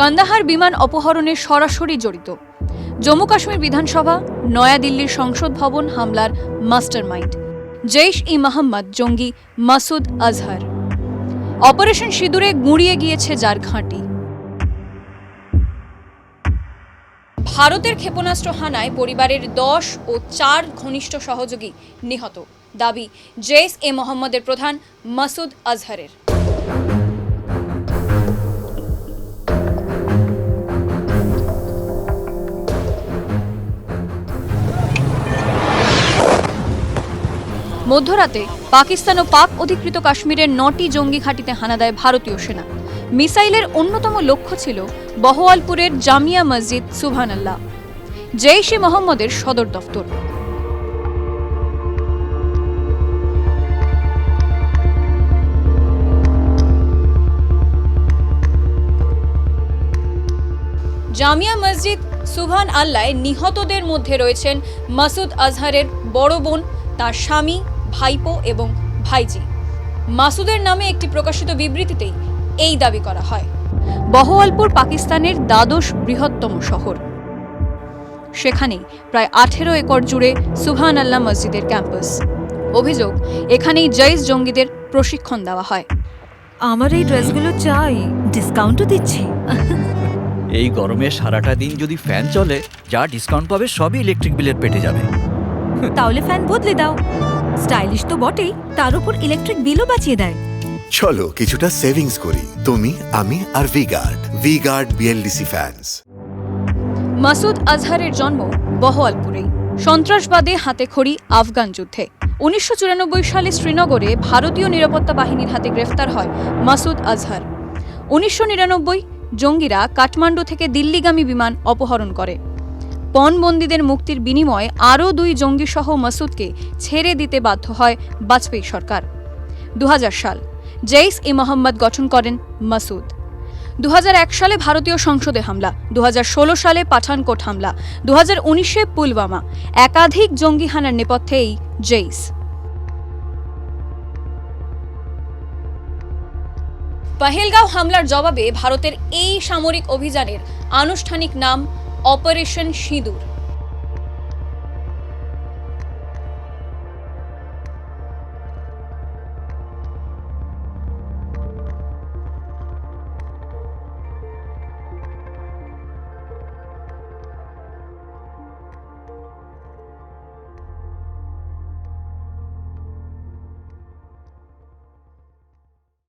কান্দাহার বিমান অপহরণে সরাসরি জড়িত। জম্মু কাশ্মীর বিধানসভা, নয়াদিল্লির সংসদ ভবন হামলার মাস্টারমাইন্ড। জৈশ ই মোহাম্মদ জঙ্গি মাসুদ আজহার। অপারেশন সিঁদুরে গুঁড়িয়ে গিয়েছে যার ঘাঁটি। ভারতের ক্ষেপণাস্ত্র হানায় পরিবারের দশ ও চার ঘনিষ্ঠ সহযোগী নিহত। দাবি জেস এ মোহাম্মদের প্রধান মাসুদ আজহারের। মধ্যরাতে পাকিস্তান ও পাক অধিকৃত কাশ্মীরের নটি জঙ্গি ঘাঁটিতে হানা দেয় ভারতীয় সেনা। মিসাইলের অন্যতম লক্ষ্য ছিল বহওয়ালপুরের জামিয়া মসজিদ, সুবহানাল্লাহ। ই মোহাম্মদের সদর দফতর। জামিয়া মসজিদ সুবহান আল্লায় নিহতদের মধ্যে রয়েছেন মাসুদ আজহারের বড় বোন, তার স্বামী ভাইপো এবং ভাইজি। মাসুদের নামে একটি প্রকাশিত বিবৃতিতেই এই দাবি করা হয়। বহওয়ালপুর পাকিস্তানের দ্বাদশ বৃহত্তম শহর। সেখানেই প্রায় আঠেরো একর জুড়ে সুহান আল্লাহ মসজিদের ক্যাম্পাস। অভিযোগ এখানেই জৈশ জঙ্গিদের প্রশিক্ষণ দেওয়া হয়। আমার এই ড্রেসগুলো চাই ডিসকাউন্টও দিচ্ছি। এই গরমে সারাটা দিন যদি ফ্যান চলে যা ডিসকাউন্ট পাবে সবই ইলেকট্রিক বিলের পেটে যাবে। তাহলে ফ্যান বদলে দাও। স্টাইলিশ তো বটেই তার উপর ইলেকট্রিক বিলও বাঁচিয়ে দেয়। চলো কিছুটা সেভিংস করি। তুমি আমি আর V Guard V Guard BLDC fans Masood আজহারের জন্ম বহওয়ালপুরেই সন্ত্রাসবাদে হাতে খড়ি আফগান যুদ্ধে। উনিশশো চুরানব্বই সালে শ্রীনগরে ভারতীয় নিরাপত্তা বাহিনীর হাতে গ্রেফতার হয় মাসুদ আজহার। উনিশশো নিরানব্বই জঙ্গিরা কাঠমান্ডু থেকে দিল্লিগামী বিমান অপহরণ করে। পণবন্দীদের মুক্তির বিনিময়ে আরও দুই জঙ্গিসহ মাসুদকে ছেড়ে দিতে বাধ্য হয় বাজপেয়ী সরকার। দু সাল, জেইস ই মোহাম্মদ গঠন করেন মাসুদ। দুহাজার এক সালে ভারতীয় সংসদে হামলা, দুহাজার ষোলো সালে পাঠানকোট হামলা দু উনিশে পুলওয়ামা, একাধিক জঙ্গি হানার নেপথ্যে এই জেইস। পাহেলগাঁও হামলার জবাবে ভারতের এই সামরিক অভিযানের আনুষ্ঠানিক নাম অপারেশন সিঁদুর।